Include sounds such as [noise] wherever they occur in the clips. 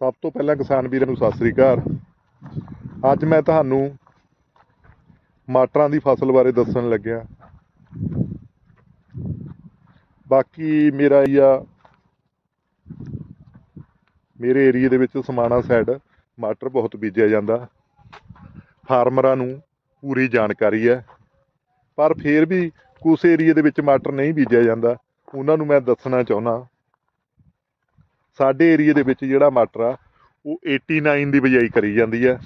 ਸਭ ਤੋਂ ਪਹਿਲਾਂ ਕਿਸਾਨ ਵੀਰਾਂ ਨੂੰ ਸਤਿ ਸ੍ਰੀ ਅਕਾਲ। ਅੱਜ ਮੈਂ ਤੁਹਾਨੂੰ ਮਟਰਾਂ ਦੀ ਫਸਲ ਬਾਰੇ ਦੱਸਣ ਲੱਗਿਆ। ਬਾਕੀ ਮੇਰਾ ਇਹ ਆ, ਮੇਰੇ ਏਰੀਏ ਦੇ ਵਿੱਚ ਸਮਾਣਾ ਸਾਈਡ ਮਟਰ ਬਹੁਤ ਬੀਜਿਆ ਜਾਂਦਾ। ਫਾਰਮਰਾਂ ਨੂੰ ਪੂਰੀ ਜਾਣਕਾਰੀ ਹੈ। ਪਰ ਫਿਰ ਵੀ ਕੁਝ ਏਰੀਏ ਦੇ ਵਿੱਚ ਮਟਰ ਨਹੀਂ ਬੀਜਿਆ ਜਾਂਦਾ। ਉਹਨਾਂ ਨੂੰ ਮੈਂ ਦੱਸਣਾ ਚਾਹੁੰਦਾ। ਸਾਡੇ ਏਰੀਏ ਦੇ ਵਿੱਚ ਜਿਹੜਾ ਮਟਰ ਆ, ਉਹ 89 ਦੀ ਬਜਾਈ ਕਰੀ ਜਾਂਦੀ ਹੈ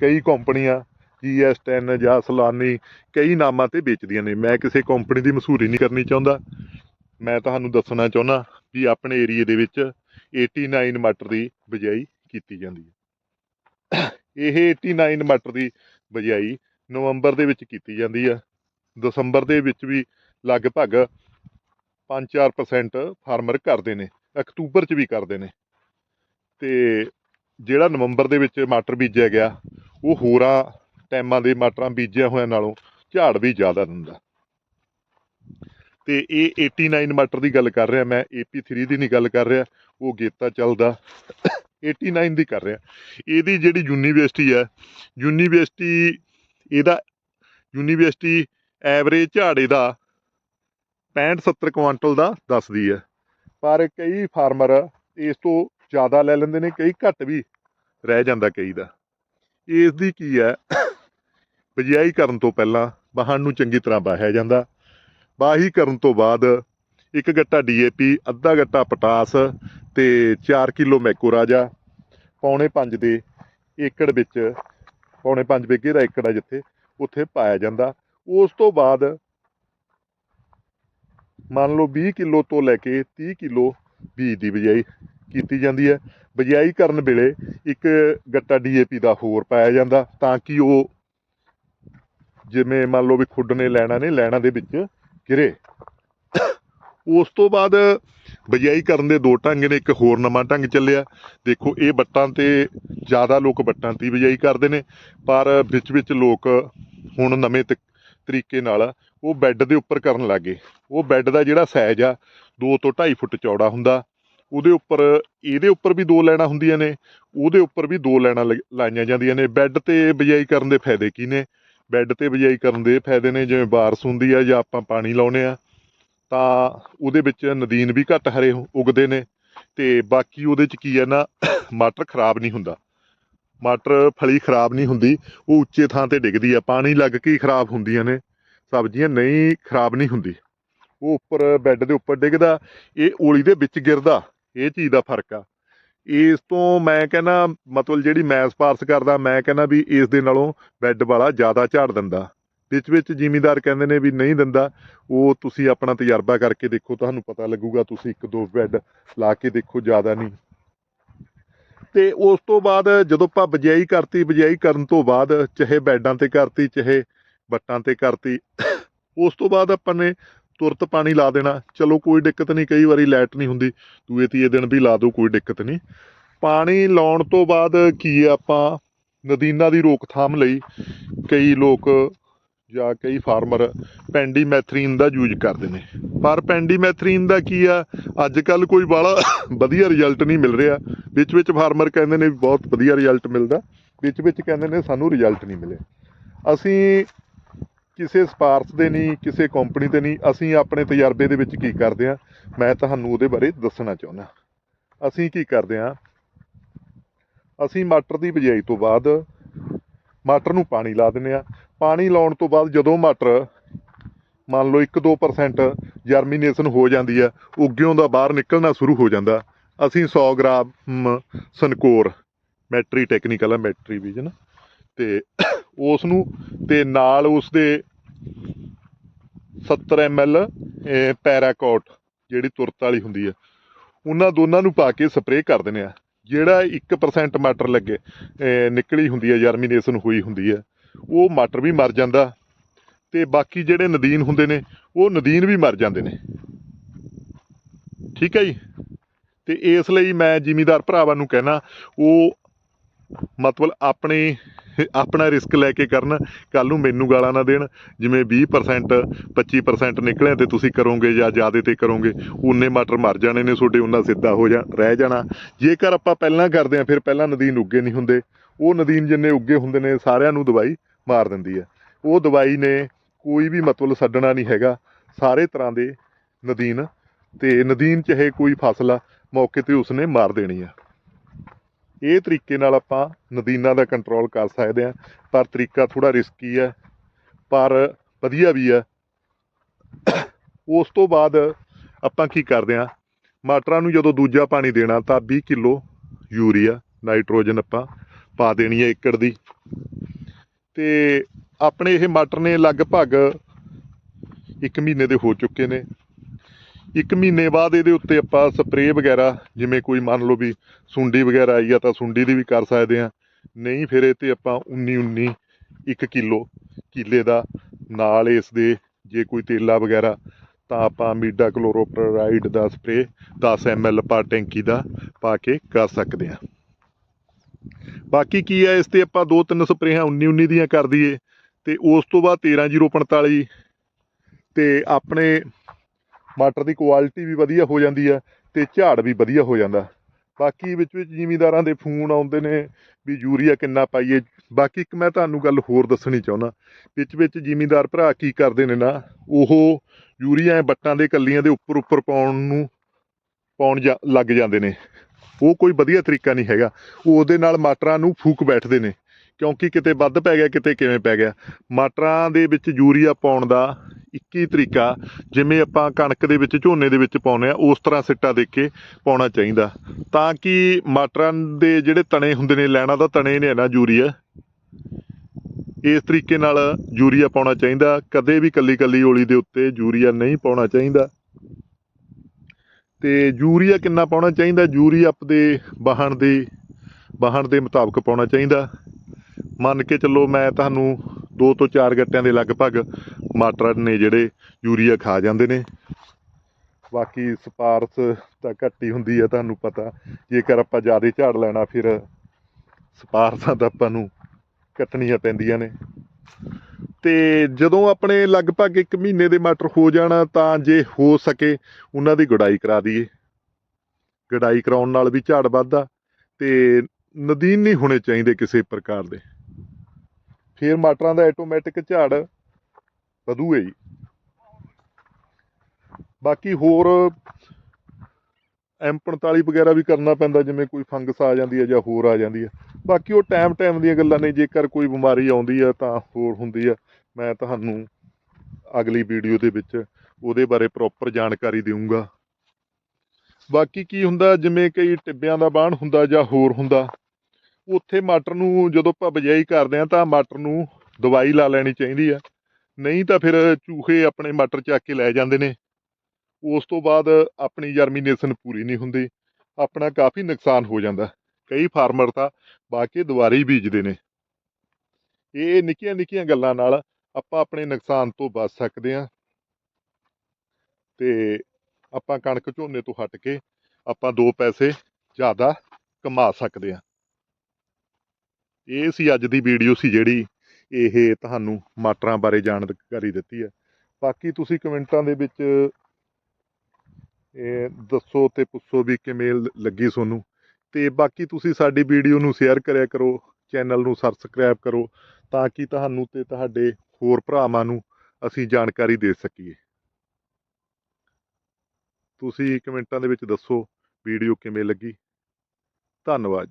ਕਈ ਕੰਪਨੀਆਂ GS10 ਜਾਂ ਸਲਾਨੀ ਕਈ ਨਾਮਾਂ ਤੇ ਵੇਚਦੀਆਂ ਨੇ। ਮੈਂ ਕਿਸੇ ਕੰਪਨੀ ਦੀ ਮਸ਼ਹੂਰੀ ਨਹੀਂ ਕਰਨੀ ਚਾਹੁੰਦਾ। ਮੈਂ ਤੁਹਾਨੂੰ ਦੱਸਣਾ ਚਾਹੁੰਦਾ ਵੀ ਆਪਣੇ ਏਰੀਏ ਦੇ ਵਿੱਚ 89 ਮਟਰ ਦੀ ਬਜਾਈ ਕੀਤੀ ਜਾਂਦੀ ਹੈ ਇਹ 89 ਮਟਰ ਦੀ ਬਜਾਈ ਨਵੰਬਰ ਦੇ ਵਿੱਚ ਕੀਤੀ ਜਾਂਦੀ ਆ। ਦਸੰਬਰ ਦੇ ਵਿੱਚ ਵੀ ਲਗਭਗ 5-4% ਫਾਰਮਰ ਕਰਦੇ ਨੇ। ਅਕਤੂਬਰ 'ਚ ਵੀ ਕਰਦੇ ਨੇ। ਤੇ ਜਿਹੜਾ ਨਵੰਬਰ ਦੇ ਵਿੱਚ ਮਟਰ ਬੀਜਿਆ ਗਿਆ, ਉਹ ਹੋਰਾਂ ਟਾਈਮਾਂ ਦੇ ਮਟਰਾਂ ਬੀਜਿਆ ਹੋਇਆ ਨਾਲੋਂ ਝਾੜ ਵੀ ਜ਼ਿਆਦਾ ਦਿੰਦਾ। ਤੇ ਇਹ 89 ਮਟਰ ਦੀ ਗੱਲ ਕਰ ਰਿਹਾ, ਮੈਂ AP3 ਦੀ ਨਹੀਂ ਗੱਲ ਕਰ ਰਿਹਾ, ਉਹ ਗੇਤਾ ਚੱਲਦਾ 89 ਦੀ ਕਰ ਰਿਹਾ। ਇਹਦੀ ਜਿਹੜੀ ਯੂਨੀਵਰਸਿਟੀ ਹੈ, ਯੂਨੀਵਰਸਿਟੀ ਇਹਦਾ, ਯੂਨੀਵਰਸਿਟੀ ਐਵਰੇਜ ਝਾੜੇ ਦਾ 65 70 ਕੁਆਂਟਲ ਦਾ ਦੱਸਦੀ ਹੈ। ਪਰ ਕਈ ਫਾਰਮਰ ਇਸ ਤੋਂ ਜ਼ਿਆਦਾ ਲੈ ਲੈਂਦੇ ਨੇ, ਕਈ ਘੱਟ ਵੀ ਰਹਿ ਜਾਂਦਾ ਕਈ ਦਾ। ਇਸ ਦੀ ਕੀ ਹੈ? ਬਿਜਾਈ ਕਰਨ ਤੋਂ ਪਹਿਲਾਂ ਵਾਹਣ ਨੂੰ ਚੰਗੀ ਤਰ੍ਹਾਂ ਵਾਹਿਆ ਜਾਂਦਾ। ਵਾਹੀ ਕਰਨ ਤੋਂ ਬਾਅਦ ਇੱਕ ਗੱਟਾ ਡੀਏਪੀ ਅੱਧਾ ਗੱਟਾ ਪਟਾਸ ਤੇ 4 ਕਿਲੋ ਮੈਕੋਰਾਜਾ ਪੌਣੇ 5 ਦੇ ਏਕੜ ਵਿੱਚ, ਪੌਣੇ 5 ਵਿਗੇ ਦਾ ਏਕੜ ਆ ਜਿੱਥੇ, ਉੱਥੇ ਪਾਇਆ ਜਾਂਦਾ। ਉਸ ਤੋਂ ਬਾਅਦ ਮੰਨ ਲਓ 20 ਕਿਲੋ ਤੋਂ ਲੈ ਕੇ 30 ਕਿਲੋ ਬੀਜ ਦੀ ਬਜਾਈ ਕੀਤੀ ਜਾਂਦੀ ਹੈ। ਬਜਾਈ ਕਰਨ ਵੇਲੇ ਇੱਕ ਗੱਟਾ ਡੀਏਪੀ ਦਾ ਹੋਰ ਪਾਇਆ ਜਾਂਦਾ ਤਾਂ ਕਿ ਉਹ ਜਿਵੇਂ ਮੰਨ ਲਓ ਵੀ ਖੁੱਡ ਨੇ ਲੈਣਾ ਨੇ, ਲੈਣਾ ਦੇ ਵਿੱਚ ਗਿਰੇ। ਉਸ ਤੋਂ ਬਾਅਦ ਬਜਾਈ ਕਰਨ ਦੇ ਦੋ ਢੰਗ ਨੇ, ਇੱਕ ਹੋਰ ਨਵਾਂ ਢੰਗ ਚੱਲਿਆ। ਦੇਖੋ, ਇਹ ਬੱਟਾਂ ਤੇ ਜ਼ਿਆਦਾ ਲੋਕ ਬੱਟਾਂ ਤੇ ਹੀ ਬਿਜਾਈ ਕਰਦੇ ਨੇ, ਪਰ ਵਿੱਚ ਵਿੱਚ ਲੋਕ ਹੁਣ ਨਵੇਂ ਤਰੀਕੇ ਨਾਲ ਉਹ ਬੈੱਡ ਦੇ ਉੱਪਰ ਕਰਨ ਲੱਗੇ। ਉਹ ਬੈੱਡ ਦਾ ਜਿਹੜਾ ਸਾਈਜ਼ ਆ 2 ਤੋਂ 2.5 ਫੁੱਟ ਚੌੜਾ ਹੁੰਦਾ। ਉਹਦੇ ਉੱਪਰ, ਇਹਦੇ ਉੱਪਰ ਵੀ ਦੋ ਲੈਣਾ ਹੁੰਦੀਆਂ ਨੇ, ਉਹਦੇ ਉੱਪਰ ਵੀ ਦੋ ਲੈਣਾ ਲਾਈਆਂ ਜਾਂਦੀਆਂ ਨੇ। ਬੈੱਡ ਤੇ ਬਿਜਾਈ ਕਰਨ ਦੇ ਫਾਇਦੇ ਕੀ ਨੇ? ਬੈੱਡ ਤੇ ਬਿਜਾਈ ਕਰਨ ਦੇ ਫਾਇਦੇ ਨੇ, ਜਿਵੇਂ ਬਾਰਸ ਹੁੰਦੀ ਆ ਜਾਂ ਆਪਾਂ ਪਾਣੀ ਲਾਉਨੇ ਆ, ਤਾਂ ਉਹਦੇ ਵਿੱਚ ਨਦੀਨ ਵੀ ਘੱਟ ਹਰੇ ਉਗਦੇ ਨੇ। ਤੇ ਬਾਕੀ ਉਹਦੇ ਚ ਕੀ ਹੈ ਨਾ, ਮਟਰ ਖਰਾਬ ਨਹੀਂ ਹੁੰਦਾ। ਮਟਰ ਫਲੀ ਖਰਾਬ ਨਹੀਂ ਹੁੰਦੀ। ਉਹ ਉੱਚੇ ਥਾਂ ਤੇ ਡਿੱਗਦੀ ਆ। ਪਾਣੀ ਲੱਗ ਕੇ ਹੀ ਖਰਾਬ ਹੁੰਦੀਆਂ ਨੇ। ਸਬਜ਼ੀਆਂ ਨਹੀਂ, ਖਰਾਬ ਨਹੀਂ ਹੁੰਦੀ। ਉਹ ਉੱਪਰ ਬੈੱਡ ਦੇ ਉੱਪਰ ਡਿੱਗਦਾ, ਇਹ ਓਲੀ ਦੇ ਵਿੱਚ ਗਿਰਦਾ, ਇਹ ਚੀਜ਼ ਦਾ ਫ਼ਰਕ ਆ। ਇਸ ਤੋਂ ਮੈਂ ਕਹਿੰਦਾ, ਮਤਲਬ ਜਿਹੜੀ ਮੈਂ ਸਪਾਰਸ਼ ਕਰਦਾ, ਮੈਂ ਕਹਿੰਦਾ ਵੀ ਇਸ ਦੇ ਨਾਲੋਂ ਬੈੱਡ ਵਾਲਾ ਜ਼ਿਆਦਾ ਝਾੜ ਦਿੰਦਾ। ਵਿੱਚ ਵਿੱਚ ਜ਼ਿਮੀਂਦਾਰ ਕਹਿੰਦੇ ਨੇ ਵੀ ਨਹੀਂ ਦਿੰਦਾ। ਉਹ ਤੁਸੀਂ ਆਪਣਾ ਤਜਰਬਾ ਕਰਕੇ ਦੇਖੋ, ਤੁਹਾਨੂੰ ਪਤਾ ਲੱਗੂਗਾ ਤੁਸੀਂ ਇੱਕ ਦੋ ਬੈੱਡ ਲਾ ਕੇ ਦੇਖੋ, ਜ਼ਿਆਦਾ ਨਹੀਂ। ਤੇ ਉਸ ਤੋਂ ਬਾਅਦ ਜਦੋਂ ਆਪਾਂ ਬਜਾਈ ਕਰਤੀ ਬਜਾਈ ਕਰਨ ਤੋਂ ਬਾਅਦ, ਚਾਹੇ ਬੈੱਡਾਂ ਤੇ ਕਰਤੀ, ਚਾਹੇ ਬੱਟਾਂ ਤੇ ਕਰਤੀ। ਉਸ ਤੋਂ ਬਾਅਦ ਆਪਾਂ ਨੇ ਤੁਰਤ ਪਾਣੀ ਲਾ ਦੇਣਾ। ਚਲੋ ਕੋਈ ਦਿੱਕਤ ਨਹੀਂ, ਕਈ ਵਾਰੀ ਲਾਈਟ ਨਹੀਂ ਹੁੰਦੀ। ਦੂਏ ਤੀਏ ਦਿਨ ਵੀ ਲਾ ਦਿਓ, ਕੋਈ ਦਿੱਕਤ ਨਹੀਂ। ਪਾਣੀ ਲਾਉਣ ਤੋਂ ਬਾਅਦ ਕੀ ਆ ਆਪਾਂ ਨਦੀਨਾਂ ਦੀ ਰੋਕਥਾਮ ਲਈ ਕਈ ਲੋਕ ਜਾਂ ਕਈ ਫਾਰਮਰ ਪੈਂਡੀਮੈਥਰੀਨ ਦਾ ਯੂਜ਼ ਕਰਦੇ ਨੇ। ਪਰ ਪੈਂਡੀਮੈਥਰੀਨ ਦਾ ਕੀ ਆ? ਅੱਜ ਕੱਲ ਕੋਈ ਬਾਲਾ ਵਧੀਆ ਰਿਜ਼ਲਟ ਨਹੀਂ ਮਿਲ ਰਿਹਾ। ਵਿੱਚ ਵਿੱਚ ਫਾਰਮਰ ਕਹਿੰਦੇ ਨੇ ਬਹੁਤ ਵਧੀਆ ਰਿਜ਼ਲਟ ਮਿਲਦਾ। ਵਿੱਚ ਵਿੱਚ ਕਹਿੰਦੇ ਨੇ ਸਾਨੂੰ ਰਿਜ਼ਲਟ ਨਹੀਂ ਮਿਲੇ ਅਸੀਂ ਕਿਸੇ ਸਪਾਰਸ਼ ਦੇ ਨਹੀਂ, ਕਿਸੇ ਕੰਪਨੀ ਤੇ ਨਹੀਂ, ਅਸੀਂ ਆਪਣੇ ਤਜਰਬੇ ਦੇ ਵਿੱਚ ਕੀ ਕਰਦੇ ਆ ਮੈਂ ਤੁਹਾਨੂੰ ਉਹਦੇ ਬਾਰੇ ਦੱਸਣਾ ਚਾਹੁੰਦਾ। ਅਸੀਂ ਕੀ ਕਰਦੇ ਆ ਅਸੀਂ ਮਟਰ ਦੀ ਬਿਜਾਈ ਤੋਂ ਬਾਅਦ ਮਟਰ ਨੂੰ ਪਾਣੀ ਲਾ ਦਿੰਦੇ ਆ ਪਾਣੀ ਲਾਉਣ ਤੋਂ ਬਾਅਦ ਜਦੋਂ ਮਟਰ ਮੰਨ ਲਓ 1-2% ਜਰਮੀਨੇਸ਼ਨ ਹੋ ਜਾਂਦੀ ਆ ਉੱਗਿਓਂ ਦਾ ਬਾਹਰ ਨਿਕਲਣਾ ਸ਼ੁਰੂ ਹੋ ਜਾਂਦਾ। ਅਸੀਂ 100 ਗ੍ਰਾਮ ਸਨਕੋਰ ਮੈਟਰੀ ਟੈਕਨੀਕਲ ਆ ਮੈਟਰੀ ਵਿਜਨ ਤੇ [coughs] ਉਸ ਨੂੰ ਤੇ ਨਾਲ ਉਸ ਦੇ 70 ml ਪੈਰਾਕੋਟ ਜਿਹੜੀ ਤੁਰਤ ਵਾਲੀ ਹੁੰਦੀ ਹੈ। ਉਹਨਾਂ ਦੋਨਾਂ ਨੂੰ ਪਾ ਕੇ ਸਪਰੇਅ ਕਰ ਦਿੰਦੇ ਆ ਜਿਹੜਾ 1% ਮਟਰ ਲੱਗੇ ਨਿਕਲੀ ਹੁੰਦੀ ਹੈ ਜਰਮੀਨੇਸ਼ਨ ਹੋਈ ਹੁੰਦੀ ਹੈ, ਉਹ ਮਟਰ ਵੀ ਮਰ ਜਾਂਦਾ। ਤੇ ਬਾਕੀ ਜਿਹੜੇ ਨਦੀਨ ਹੁੰਦੇ ਨੇ, ਉਹ ਨਦੀਨ ਵੀ ਮਰ ਜਾਂਦੇ ਨੇ। ਠੀਕ ਹੈ ਜੀ? ਤੇ ਇਸ ਲਈ ਮੈਂ ਜ਼ਿਮੀਦਾਰ ਭਰਾਵਾਂ ਨੂੰ ਕਹਿਣਾ, ਉਹ ਮਤਲਬ ਆਪਣੇ, ਆਪਣਾ ਰਿਸਕ ਲੈ ਕੇ ਕਰਨ ਕੱਲ ਨੂੰ ਮੈਨੂੰ ਗਾਲਾਂ ਨਾ ਦੇਣ। ਜਿਵੇਂ 20% 25% ਨਿਕਲਿਆ ਤੇ ਤੁਸੀਂ ਕਰੋਗੇ ਜਾਂ ਜ਼ਿਆਦਾ ਤੇ ਕਰੋਗੇ ਉਨੇ ਮਟਰ ਮਰ ਜਾਣੇ ਨੇ ਤੁਹਾਡੇ ਉਹਨਾਂ ਸਿੱਧਾ ਹੋ ਜਾ, ਰਹਿ ਜਾਣਾ। ਜੇਕਰ ਆਪਾਂ ਪਹਿਲਾਂ ਕਰਦੇ ਆ ਫਿਰ ਪਹਿਲਾਂ ਨਦੀਨ ਉੱਗੇ ਨਹੀਂ ਹੁੰਦੇ। ਉਹ ਨਦੀਨ ਜਿੰਨੇ ਉੱਗੇ ਹੁੰਦੇ ਨੇ, ਸਾਰਿਆਂ ਨੂੰ ਦਵਾਈ ਮਾਰ ਦਿੰਦੀ ਹੈ। ਉਹ ਦਵਾਈ ਨੇ ਕੋਈ ਵੀ ਮਤਲਬ ਛੱਡਣਾ ਨਹੀਂ ਹੈਗਾ। ਸਾਰੇ ਤਰ੍ਹਾਂ ਦੇ ਨਦੀਨ, ਤੇ ਨਦੀਨ ਚਾਹੇ ਕੋਈ ਫਸਲ ਆ, ਮੌਕੇ ਤੇ ਉਸਨੇ ਮਾਰ ਦੇਣੀ ਆ। ਇਹ ਤਰੀਕੇ ਨਾਲ ਆਪਾਂ ਨਦੀਨਾਂ ਦਾ ਕੰਟਰੋਲ ਕਰ ਸਕਦੇ ਆ ਪਰ ਤਰੀਕਾ ਥੋੜਾ ਰਿਸਕੀ ਹੈ, ਪਰ ਵਧੀਆ ਵੀ ਹੈ। ਉਸ ਤੋਂ ਬਾਅਦ ਆਪਾਂ ਕੀ ਕਰਦੇ ਆ ਮਟਰਾਂ ਨੂੰ ਜਦੋਂ ਦੂਜਾ ਪਾਣੀ ਦੇਣਾ, ਤਾਂ 20 ਕਿਲੋ ਯੂਰੀਆ, ਨਾਈਟ੍ਰੋਜਨ ਆਪਾਂ ਪਾ ਦੇਣੀ ਹੈ ਏਕੜ ਦੀ। ਤੇ ਆਪਣੇ ਇਹ ਮਟਰ ਨੇ ਲਗਭਗ 1 ਮਹੀਨੇ ਦੇ ਹੋ ਚੁੱਕੇ ਨੇ। ਇੱਕ ਮਹੀਨੇ ਬਾਅਦ ਇਹਦੇ ਉੱਤੇ ਆਪਾਂ ਸਪਰੇਅ ਵਗੈਰਾ, ਜਿਵੇਂ ਕੋਈ ਮੰਨ ਲਓ ਵੀ ਸੁੰਡੀ ਵਗੈਰਾ ਆਈ ਆ ਤਾਂ ਸੁੰਡੀ ਦੀ ਵੀ ਕਰ ਸਕਦੇ ਆ ਨਹੀਂ, ਫਿਰ ਇਹ ਤੇ ਆਪਾਂ 19 19 1 ਕਿਲੋ ਕਿੱਲੇ ਦਾ ਨਾਲ ਇਸ ਦੇ ਜੇ ਕੋਈ ਤੇਲਾ ਵਗੈਰਾ, ਤਾਂ ਆਪਾਂ ਮੀਡਾ ਕਲੋਰੋਪਰਾਈਡ ਦਾ ਸਪਰੇਅ 10 ml ਪਰ ਟੈਂਕੀ ਦਾ ਪਾ ਕੇ ਕਰ ਸਕਦੇ ਆ ਬਾਕੀ ਕੀ ਹੈ ਇਸ ਤੇ ਆਪਾਂ ਦੋ ਤਿੰਨ ਸਪਰੇਹਾਂ 19 19 ਦੀਆਂ ਕਰ ਦਈਏ ਤੇ ਉਸ ਤੋਂ ਬਾਅਦ 13045 ਤੇ ਆਪਣੇ ਮਟਰ ਦੀ ਕੁਆਲਿਟੀ ਵੀ ਵਧੀਆ ਹੋ ਜਾਂਦੀ ਹੈ ਤੇ ਝਾੜ ਵੀ ਵਧੀਆ ਹੋ ਜਾਂਦਾ। ਬਾਕੀ ਵਿੱਚ ਵਿੱਚ ਜ਼ਿਮੀਦਾਰਾਂ ਦੇ ਫੋਨ ਆਉਂਦੇ ਨੇ ਵੀ ਯੂਰੀਆ ਕਿੰਨਾ ਪਾਈਏ। ਬਾਕੀ ਇੱਕ ਮੈਂ ਤੁਹਾਨੂੰ ਗੱਲ ਹੋਰ ਦੱਸਣੀ ਚਾਹੁੰਦਾ, ਵਿੱਚ ਵਿੱਚ ਜ਼ਿਮੀਦਾਰ ਭਰਾ ਕੀ ਕਰਦੇ ਨੇ ਨਾ, ਉਹ ਯੂਰੀਆ ਐਂ ਬੱਟਾਂ ਦੇ ਕੱਲੀਆਂ ਦੇ ਉੱਪਰ ਉੱਪਰ ਪਾਉਣ ਨੂੰ ਪਾਉਣ ਜਾ- ਲੱਗ ਜਾਂਦੇ ਨੇ। ਉਹ ਕੋਈ ਵਧੀਆ ਤਰੀਕਾ ਨਹੀਂ ਹੈਗਾ। ਉਹਦੇ ਨਾਲ ਮਟਰਾਂ ਨੂੰ ਫੂਕ ਬੈਠਦੇ ਨੇ, ਕਿਉਂਕਿ ਕਿਤੇ ਵੱਧ ਪੈ ਗਿਆ, ਕਿਤੇ ਕਿਵੇਂ ਪੈ ਗਿਆ। ਮਟਰਾਂ ਦੇ ਵਿੱਚ ਯੂਰੀਆ ਪਾਉਣ ਦਾ ਇੱਕ ਹੀ ਤਰੀਕਾ ਜਿਵੇਂ ਆਪਾਂ ਕਣਕ ਦੇ ਵਿੱਚ, ਝੋਨੇ ਦੇ ਵਿੱਚ ਪਾਉਂਦੇ ਆ ਉਸ ਤਰ੍ਹਾਂ ਸਿੱਟਾ ਦੇ ਕੇ ਪਾਉਣਾ ਚਾਹੀਦਾ। ਤਾਂ ਕਿ ਮਟਰਾਂ ਦੇ ਜਿਹੜੇ ਤਣੇ ਹੁੰਦੇ ਨੇ, ਲੈਣਾ ਦਾ ਤਣੇ ਨੇ ਨਾ ਯੂਰੀਆ। ਇਸ ਤਰੀਕੇ ਨਾਲ ਯੂਰੀਆ ਪਾਉਣਾ ਚਾਹੀਦਾ। ਕਦੇ ਵੀ ਕੱਲੀ ਕੱਲੀ ਓਲੀ ਦੇ ਉੱਤੇ ਯੂਰੀਆ ਨਹੀਂ ਪਾਉਣਾ ਚਾਹੀਦਾ। ਤੇ ਯੂਰੀਆ ਕਿੰਨਾ ਪਾਉਣਾ ਚਾਹੀਦਾ? ਯੂਰੀਆ ਆਪਦੇ ਵਾਹਣ ਦੇ ਵਾਹਣ ਦੇ ਮੁਤਾਬਕ ਪਾਉਣਾ ਚਾਹੀਦਾ। ਮੰਨ ਕੇ ਚੱਲੋ ਮੈਂ ਤੁਹਾਨੂੰ ਦੋ ਤੋਂ ਚਾਰ ਗੱਟਿਆਂ ਦੇ ਲਗਭਗ ਮਟਰ ਨੇ ਜਿਹੜੇ ਯੂਰੀਆ ਖਾ ਜਾਂਦੇ ਨੇ। ਬਾਕੀ ਸਪਾਰਸ ਤਾਂ ਘੱਟ ਹੀ ਹੁੰਦੀ ਹੈ ਤੁਹਾਨੂੰ ਪਤਾ। ਜੇਕਰ ਆਪਾਂ ਜ਼ਿਆਦਾ ਝਾੜ ਲੈਣਾ, ਫਿਰ ਸਪਾਰਸਾਂ ਤਾਂ ਆਪਾਂ ਨੂੰ ਕੱਟਣੀਆਂ ਪੈਂਦੀਆਂ ਨੇ। ਤੇ ਜਦੋਂ ਆਪਣੇ ਲਗਭਗ 1 ਮਹੀਨੇ ਦੇ ਮਟਰ ਹੋ ਜਾਣ, ਤਾਂ ਜੇ ਹੋ ਸਕੇ, ਉਹਨਾਂ ਦੀ ਗੁਡਾਈ ਕਰਾ ਦਈਏ। ਗੁਡਾਈ ਕਰਾਉਣ ਨਾਲ ਵੀ ਝਾੜ ਵੱਧਦਾ ਤੇ ਨਦੀਨ ਨਹੀਂ ਹੋਣੇ ਚਾਹੀਦੇ ਕਿਸੇ ਪ੍ਰਕਾਰ ਦੇ। ਫੇਰ ਮਟਰਾਂ ਦਾ ਆਟੋਮੈਟਿਕ ਝਾੜ ਵਧੂਏ ਜੀ। ਬਾਕੀ ਹੋਰ M45 ਵਗੈਰਾ ਵੀ ਕਰਨਾ ਪੈਂਦਾ, ਜਿਵੇਂ ਕੋਈ ਫੰਗਸ ਆ ਜਾਂਦੀ ਹੈ ਜਾਂ ਹੋਰ ਆ ਜਾਂਦੀ ਹੈ। ਬਾਕੀ ਉਹ ਟਾਈਮ ਟਾਈਮ ਦੀਆਂ ਗੱਲਾਂ ਨੇ, ਜੇਕਰ ਕੋਈ ਬਿਮਾਰੀ ਆਉਂਦੀ ਹੈ ਤਾਂ ਹੋਰ ਹੁੰਦੀ ਹੈ। ਮੈਂ ਤੁਹਾਨੂੰ ਅਗਲੀ ਵੀਡੀਓ ਦੇ ਵਿੱਚ ਉਹਦੇ ਬਾਰੇ ਪ੍ਰੋਪਰ ਜਾਣਕਾਰੀ ਦੇਵਾਂਗਾ ਬਾਕੀ ਕੀ ਹੁੰਦਾ, ਜਿਵੇਂ ਕਈ ਟਿੱਬਿਆਂ ਦਾ ਬਾਣ ਹੁੰਦਾ ਜਾਂ ਹੋਰ ਹੁੰਦਾ ਉੱਥੇ ਮਟਰ ਨੂੰ ਜਦੋਂ ਆਪਾਂ ਬਿਜਾਈ ਕਰਦੇ ਆ ਤਾਂ ਮਟਰ ਨੂੰ ਦਵਾਈ ਲਾ ਲੈਣੀ ਚਾਹੀਦੀ ਆ। ਨਹੀਂ ਤਾਂ ਫਿਰ ਚੂਹੇ ਆਪਣੇ ਮਟਰ ਚੱਕ ਕੇ ਲੈ ਜਾਂਦੇ ਨੇ। ਉਸ ਤੋਂ ਬਾਅਦ ਆਪਣੀ ਜਰਮੀਨੇਸ਼ਨ ਪੂਰੀ ਨਹੀਂ ਹੁੰਦੀ। ਆਪਣਾ ਕਾਫੀ ਨੁਕਸਾਨ ਹੋ ਜਾਂਦਾ। ਕਈ ਫਾਰਮਰ ਤਾਂ ਬਾਕੀ ਦੁਬਾਰੇ ਹੀ ਬੀਜਦੇ ਨੇ। ਇਹ ਨਿੱਕੀਆਂ ਨਿੱਕੀਆਂ ਗੱਲਾਂ ਨਾਲ ਆਪਾਂ ਆਪਣੇ ਨੁਕਸਾਨ ਤੋਂ ਬਚ ਸਕਦੇ ਹਾਂ। ਤੇ ਆਪਾਂ ਕਣਕ ਝੋਨੇ ਤੋਂ ਹਟ ਕੇ ਆਪਾਂ ਦੋ ਪੈਸੇ ਜ਼ਿਆਦਾ ਕਮਾ ਸਕਦੇ ਹਾਂ। ਇਹ ਸੀ ਅੱਜ ਦੀ ਵੀਡੀਓ ਸੀ ਜਿਹੜੀ ਇਹ ਤੁਹਾਨੂੰ ਮਾਟਰਾਂ ਬਾਰੇ ਜਾਣਕਾਰੀ ਦਿੱਤੀ ਹੈ। ਬਾਕੀ ਤੁਸੀਂ ਕਮੈਂਟਾਂ ਦੇ ਵਿੱਚ ਇਹ ਦੱਸੋ ਤੇ ਪੁੱਛੋ ਵੀ ਕਿਵੇਂ ਲੱਗੀ ਤੁਹਾਨੂੰ। ਤੇ ਬਾਕੀ ਤੁਸੀਂ ਸਾਡੀ ਵੀਡੀਓ ਨੂੰ ਸ਼ੇਅਰ ਕਰਿਆ ਕਰੋ ਚੈਨਲ ਨੂੰ ਸਬਸਕ੍ਰਾਈਬ ਕਰੋ, ਤਾਂ ਕਿ ਤੁਹਾਨੂੰ ਤੇ ਤੁਹਾਡੇ ਹੋਰ ਭਰਾਵਾਂ ਨੂੰ ਅਸੀਂ ਜਾਣਕਾਰੀ ਦੇ ਸਕੀਏ। ਤੁਸੀਂ ਕਮੈਂਟਾਂ ਦੇ ਵਿੱਚ ਦੱਸੋ ਵੀਡੀਓ ਕਿਵੇਂ ਲੱਗੀ। ਧੰਨਵਾਦ